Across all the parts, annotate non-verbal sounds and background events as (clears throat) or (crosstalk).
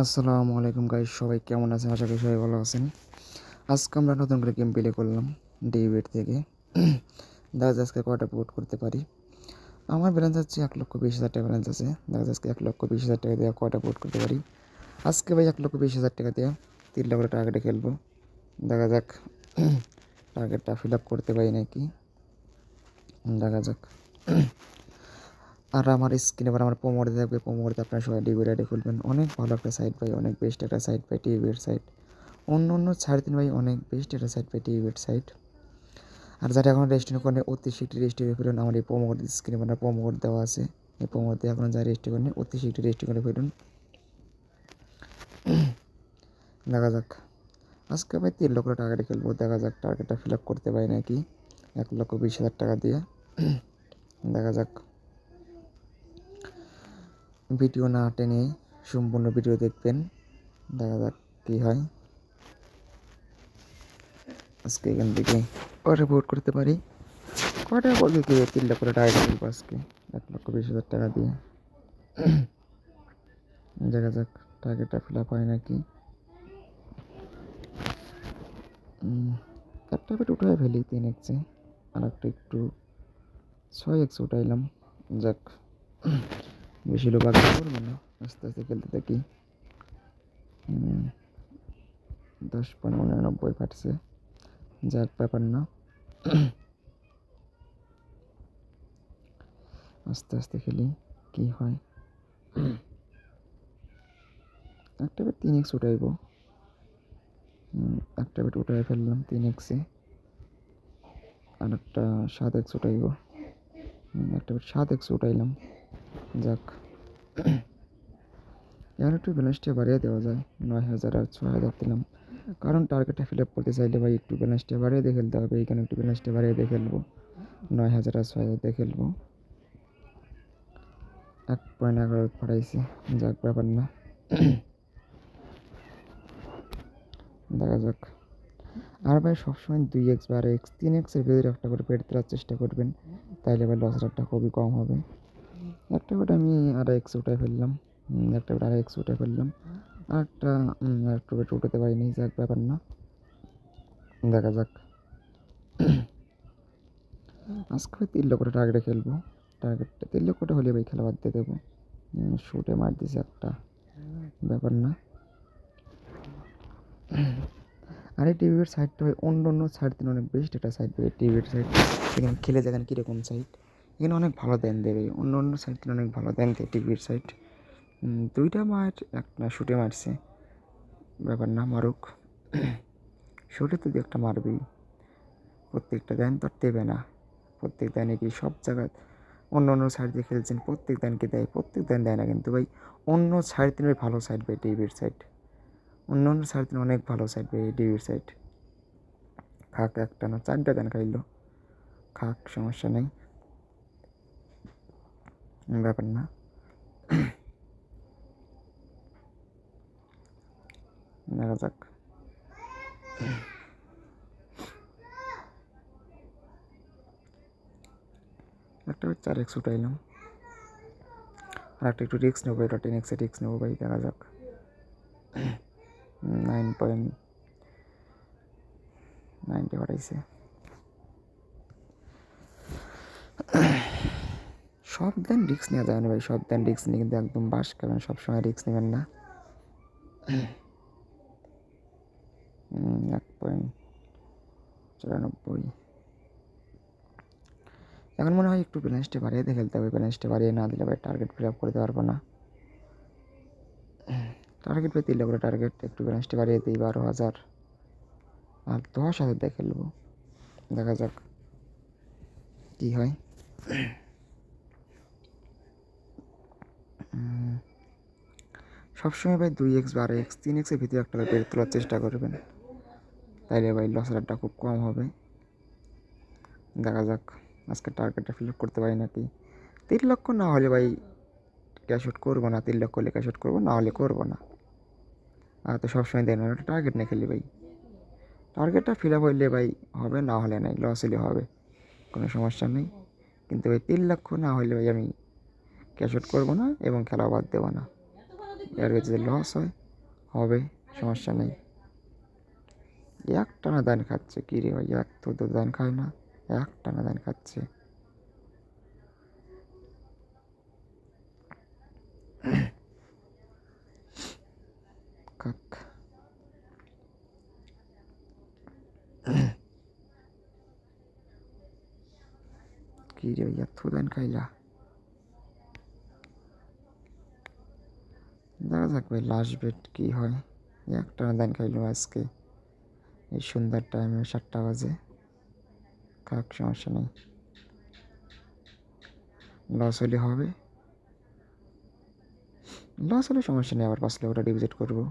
আসসালামু আলাইকুম গাইস সবাই কেমন আছেন? আশা করি সবাই ভালো আছেন। আজকে আমরা নতুন করে গেম প্লে করলাম ডেভিড থেকে। (clears throat) দেখা যাচ্ছে আজকে কয়টা পোর্ট করতে পারি? আমার ব্যালেন্স আছে এক লক্ষ বিশ হাজার টাকা ব্যালেন্স আছে। দেখা যাচ্ছে এক লক্ষ বিশ হাজার টাকা দিয়ে কয়টা পোর্ট করতে পারি? আজকে ভাই এক লক্ষ বিশ হাজার টাকা দিয়ে তিন লক্ষ টার্গেটে খেলব। দেখা যাক। টার্গেটটা ফিল আপ করতে পারি নাকি? দেখা যাক। (clears throat) আর আমার স্ক্রিনে আবার আমার প্রোমোটে থাকবে প্রোমোটে আপনারা সবাই ডিবি রাইডে খুলবেন। অনেক ভালো একটা সাইট ভাই, অনেক বেস্ট একটা সাইট ভাই টিভির সাইট অন্য অন্য ছাড় দিন ভাই, অনেক বেস্ট একটা সাইট ভাই টিভির সাইট আর যারা এখন রেজিস্ট্রেশন করেন অতি শীঘ্র রেজিস্ট্রি ফেলুন। আমার এই প্রোমো কোড স্ক্রিনে আপনার প্রোমো কোড দেওয়া আছে। এই প্রোমো কোড এখন যারা রেজিস্ট্রি করেন অতি শীঘ্র রেজিস্ট্রি করে ফেলুন। দেখা যাক। আজকে ভাই তিন লক্ষ টাকাটা খেলব, দেখা যাক টার্গেটটা ফিল আপ করতে পারি নাকি। এক লক্ষ বিশ হাজার টাকা দিয়ে। দেখা যাক। ভিডিও না টেনে সম্পূর্ণ ভিডিও দেখবেন। দেখা যাক কী হয়। আজকে এখান থেকে কটা ভোট করতে পারি। কটা বলবে কি? তিন লক্ষ টাকা খেলব আজকে। এক লক্ষ বিশ হাজার টাকা দিয়ে। দেখা যাক টার্গেটটা ফিল আপ হয় নাকি। একটা বেট উঠায় ফেলি তিন এক্সে আর একটা একটু ছয় এক্স উঠাইলাম। যাক। বেশি লোক আগে করব না আস্তে আস্তে খেলতে থাকি দশ পনেরো উননব্বই ফাটছে যাক ব্যাপার না আস্তে আস্তে খেলি কি হয় একটা বেট তিন এক্স উঠাইব একটা বেট উঠাই ফেললাম তিন এক্সে আর একটা সাত এক্স উঠাইব একটা বেট সাত এক্স উঠাইলাম যাক। এবার একটু ব্যালেন্সটা বাড়িয়ে দেওয়া যায়। নয় হাজার আর ছয় হাজার দিলাম। কারণ টার্গেটটা ফিল আপ করতে চাইলে ভাই একটু ব্যালেন্সটা বাড়িয়ে দিয়ে খেলতে হবে। এখানে একটু ব্যালেন্সটা বাড়িয়ে দিয়ে খেলব। নয় হাজার আর ছয় হাজার দিয়ে খেলব। এক পয়েন্ট এগারো ফাটাইছি যাক, ব্যাপার না। দেখা যাক। আর ভাই সবসময় দুই এক্স বা আর এক্স তিন এক্সের ভিতরে একটা করে পেট তোলার চেষ্টা করবেন। তাইলে ভাই লস রেটটা খুবই কম হবে। একটা বেট আমি আর এক্স উঠে ফেললাম। একটা বেট আর এক্স উঠে ফেললাম। আর একটা একটু বেট উঠাতে পারিনি যাক, ব্যাপার না। দেখা যাক। আজকে তিন লক্ষ টার্গেটে খেলব। টার্গেটটা তিন লক্ষটা হলে ভাই খেলা বাদ দিয়ে দেবো। শুটে মার দিছে একটা। ব্যাপার না। আর এই টিভির সাইডটা ভাই অন্য অন্য সাইড থেকে অনেক বেস্ট একটা সাইড টিভির সাইড এখানে খেলে দেখেন কীরকম সাইড এখানে অনেক ভালো দেন দেবে অন্য অন্য সাইড থেকে অনেক ভালো দেন দেয় টিভির সাইড দুইটা মার একটা শুটে মারছে। ব্যাপার না মারুক। (coughs) শুটে তো দু একটা মারবি প্রত্যেকটা দেন তো দেবে না। প্রত্যেক দেনে কি সব জায়গায় অন্য অন্য সাইড দিয়ে খেলছেন, প্রত্যেক দানকে দেয়, প্রত্যেক দান দেয় না কিন্তু ভাই। অন্য সাইড ভাই ভালো সাইড ভাই টিভির সাইড অন্য অন্য সাইড দিন অনেক ভালো সাইড ভাই টিভির সাইড খাক একটা না, চারটা দেন খাইলো। খাক, সমস্যা নেই। ব্যাপার না। দেখা যাক। একটা চার এক্স উঠাইলাম আর একটা একটু রিক্স নেব, এটা টেন এক্সে রিক্স নেব ভাই, দেখা যাক। নাইন পয়েন্ট নাইনটি বাড়াইছে সব দেন রিক্স নেওয়া যাবে না ভাই, সব দেন রিক্স নিয়ে কিন্তু একদম বাস খাবেন সবসময় রিক্স নেবেন না। এক পয়েন্ট চুরানব্বই। এখন মনে হয় একটু ব্যালেন্সটা বাড়িয়ে দিয়ে খেলতে হবে ব্যালেন্সটা বাড়িয়ে না দিলে ভাই টার্গেট ফিল আপ করতে পারব না। টার্গেট পেয়ে দিলে করে টার্গেট একটু ব্যালেন্সটা বাড়িয়ে দিই, বারো হাজার। আর দশ হাজার দিয়ে খেলব। দেখা যাক কী হয়। সবসময় ভাই দুই এক্স বারো এক্স তিন এক্সের ভিতরে একটা পেরে তোলার চেষ্টা করবেন। তাইলে ভাই লস রেটটা খুব কম হবে। দেখা যাক, আজকে টার্গেটটা ফিল করতে পারি নাকি। তিন লক্ষ না হলে ভাই ক্যাশ আউট করব না, তিন লক্ষ হলে ক্যাশ আউট করব, না হলে করব না। আর তো সবসময় দেয় না একটা টার্গেট নিয়ে খেলি ভাই। টার্গেটটা ফিল আপ হইলে ভাই হবে, না হলে নাই লস হলে হবে। কোনো সমস্যা নেই। কিন্তু ভাই তিন লক্ষ না হলে ভাই আমি ক্যাশ আউট করব না এবং খেলা বাদ দেবো না। এর যদি লস হয়, হবে, সমস্যা নেই। এক টানা দান খাচ্ছে, কী রে ভাই? এক তো তো দান খায় না এক টানা দান খাচ্ছে। কাক। রে ভাই, এত দান খাইলা? দেখা থাকবে লাস্ট বেট কী হয়? একটা দান খাইলো আজকে। এই সন্ধ্যার টাইমে সাতটা বাজে। কাক সমস্যা নেই। লস হলে হবে। লস হলে সমস্যা নেই, আবার পাঁচ লক্ষ টাকা ডিপোজিট করব।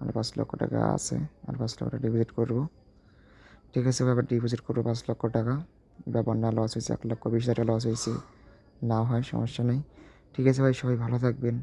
আর পাঁচ লক্ষ টাকা আছে আর পাঁচ লক্ষ টাকা ডিপোজিট করব। ঠিক আছে আবার ডিপোজিট করব পাঁচ লক্ষ টাকা। ব্যাপার না লস হয়েছে, এক লক্ষ বিশ হাজার লস হয়েছে। না হয়, সমস্যা নেই। ঠিক আছে ভাই, সবাই ভালো থাকবেন।